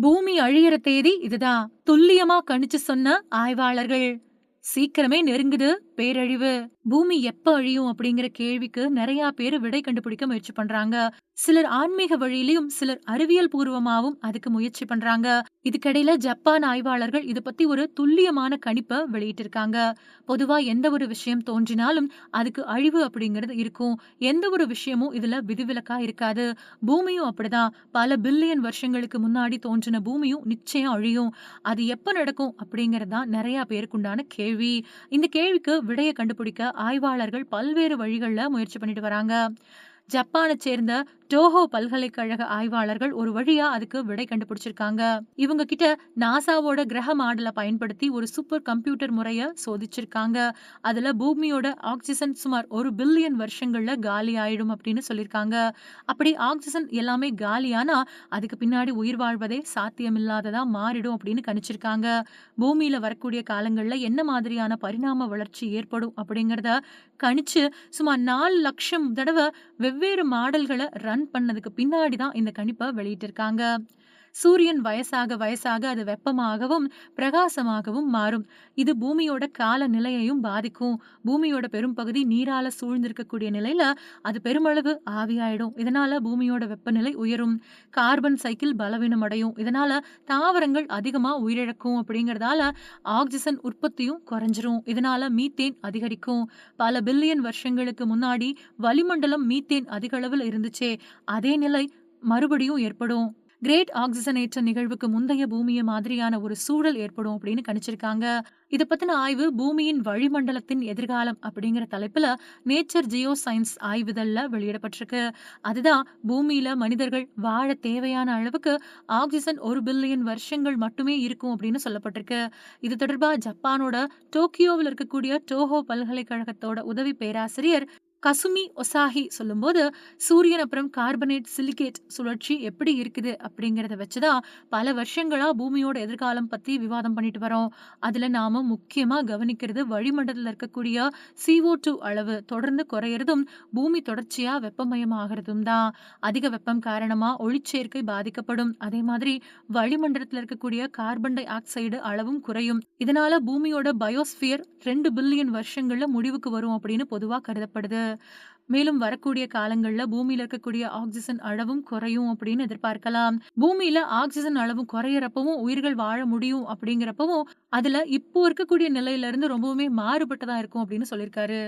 பூமி அழியிற தேதி இதுதான். துல்லியமா கணிச்சு சொன்ன ஆய்வாளர்கள். சீக்கிரமே நெருங்குது. பேரழிவு பூமி எப்ப அழியும் அப்படிங்கிற கேள்விக்கு நிறைய பேர் விடை கண்டுபிடிக்க முயற்சி பண்றாங்க. சிலர் ஆன்மீக வழியிலும் சிலர் அறிவியல் பூர்வமாவும் அதுக்கு முயற்சி பண்றாங்க. இதுக்கிடையில ஜப்பான் ஆய்வாளர்கள் இது பத்தி ஒரு துல்லியமான கணிப்பை வெளியிட்டிருக்காங்க. பொதுவா எந்த ஒரு விஷயம் தோன்றினாலும் அதுக்கு அழிவு அப்படிங்கிறது இருக்கும். எந்த ஒரு விஷயமும் இதுல விதிவிலக்கா இருக்காது. பூமியும் அப்படிதான். பல பில்லியன் வருஷங்களுக்கு முன்னாடி தோன்றின பூமியும் நிச்சயம் அழியும். அது எப்ப நடக்கும் அப்படிங்கிறது தான் நிறைய பேருக்குண்டான கேள்வி. இந்த கேள்விக்கு விடையை கண்டுபிடிக்க ஆய்வாளர்கள் பல்வேறு வழிகளில் முயற்சி பண்ணிட்டு வராங்க. ஜப்பானை சேர்ந்த டோஹோ பல்கலைக்கழக ஆய்வாளர்கள் ஒரு வழியா அதுக்கு விடை கண்டுபிடிச்சிருக்காங்க. இவங்க கிட்ட நாசாவோட கிரக மாடலை பயன்படுத்தி ஒரு சூப்பர் கம்ப்யூட்டர் முறைய சோதிச்சிருக்காங்க. அதுல பூமியோட ஆக்சிஜன் சுமார் ஒரு பில்லியன் வருஷங்கள்ல காலி ஆயிடும் அப்படின்னு சொல்லியிருக்காங்க அப்படி ஆக்சிஜன் எல்லாமே காலியானா அதுக்கு பின்னாடி உயிர் வாழ்வதே சாத்தியமில்லாததா மாறிடும் அப்படின்னு கணிச்சிருக்காங்க. பூமியில வரக்கூடிய காலங்கள்ல என்ன மாதிரியான பரிணாம வளர்ச்சி ஏற்படும் அப்படிங்கறத கணிச்சு சுமார் நாலு லட்சம் தடவை வெவ்வேறு மாடல்களை ரன் பண்ணதுக்கு பின்னாடி தான் இந்த கணிப்பை வெளியிட்டிருக்காங்க. சூரியன் வயசாக வயசாக அது வெப்பமாகவும் பிரகாசமாகவும் மாறும். இது பூமியோட கால நிலையையும் பாதிக்கும். பூமியோட பெரும்பகுதி நீரால சூழ்ந்திருக்கக்கூடிய நிலையில அது பெருமளவு ஆவியாயிடும். இதனால பூமியோட வெப்பநிலை உயரும். கார்பன் சைக்கிள் பலவீனம் அடையும் இதனால தாவரங்கள் அதிகமா உயிரிழக்கும் அப்படிங்கறதால ஆக்சிஜன் உற்பத்தியும் குறைஞ்சிரும். இதனால மீத்தேன் அதிகரிக்கும். பல பில்லியன் வருஷங்களுக்கு முன்னாடி வளிமண்டலம் மீத்தேன் அதிக அளவில் இருந்துச்சே. அதே நிலை மறுபடியும் ஏற்படும். கிரேட் ஆக்சிஜனேற்ற நிகழ்வுக்கு முந்தைய பூமியை மாதிரியான ஒரு சூழல் ஏற்படும் அப்படின்னு கணிச்சிருக்காங்க. இத பத்தின ஆய்வு பூமியின் வளிமண்டலத்தின் எதிர்காலம் அப்படிங்கிற தலைப்புல நேச்சர் ஜியோ சயின்ஸ் ஆய்வுதல்ல வெளியிடப்பட்டிருக்கு. அதுதான் பூமியில மனிதர்கள் வாழ தேவையான அளவுக்கு ஆக்சிஜன் ஒரு பில்லியன் வருஷங்கள் மட்டுமே இருக்கும் அப்படின்னு சொல்லப்பட்டிருக்கு. இது தொடர்பா ஜப்பானோட டோக்கியோவில் இருக்கக்கூடிய டோஹோ பல்கலைக்கழகத்தோட உதவி பேராசிரியர் கசுமி ஒசாஹி சொல்லும்போது சூரியன் அப்புறம் கார்பனேட் சிலிகேட் சுழற்சி எப்படி இருக்குது? அப்படிங்கிறத வச்சுதான் பல வருஷங்களா பூமியோட எதிர்காலம் பத்தி விவாதம் பண்ணிட்டு வரோம். அதுல நாம முக்கியமா கவனிக்கிறது வளிமண்டலத்தில் இருக்கக்கூடிய சிஓ டூ அளவு தொடர்ந்து குறையிறதும் பூமி தொடர்ச்சியா வெப்பமயமாகிறதும் தான். அதிக வெப்பம் காரணமா ஒளிச்சேர்க்கை பாதிக்கப்படும். அதே மாதிரி வளிமண்டலத்தில் இருக்கக்கூடிய கார்பன் டை ஆக்சைடு அளவும் குறையும். இதனால பூமியோட பயோஸ்பியர் ரெண்டு பில்லியன் வருஷங்கள்ல முடிவுக்கு வரும் அப்படின்னு பொதுவா கருதப்படுது. மேலும் வரக்கூடிய காலங்கள்ல பூமியில இருக்கக்கூடிய ஆக்சிஜன் அளவும் குறையும் அப்படின்னு எதிர்பார்க்கலாம். பூமியில ஆக்சிஜன் அளவும் குறையறப்பவும் உயிர்கள் வாழ முடியும் அப்படிங்கிறப்பவும் அதுல இப்போ இருக்கக்கூடிய நிலையில இருந்து ரொம்பவுமே மாறுபட்டதா இருக்கும் அப்படின்னு சொல்லியிருக்காரு.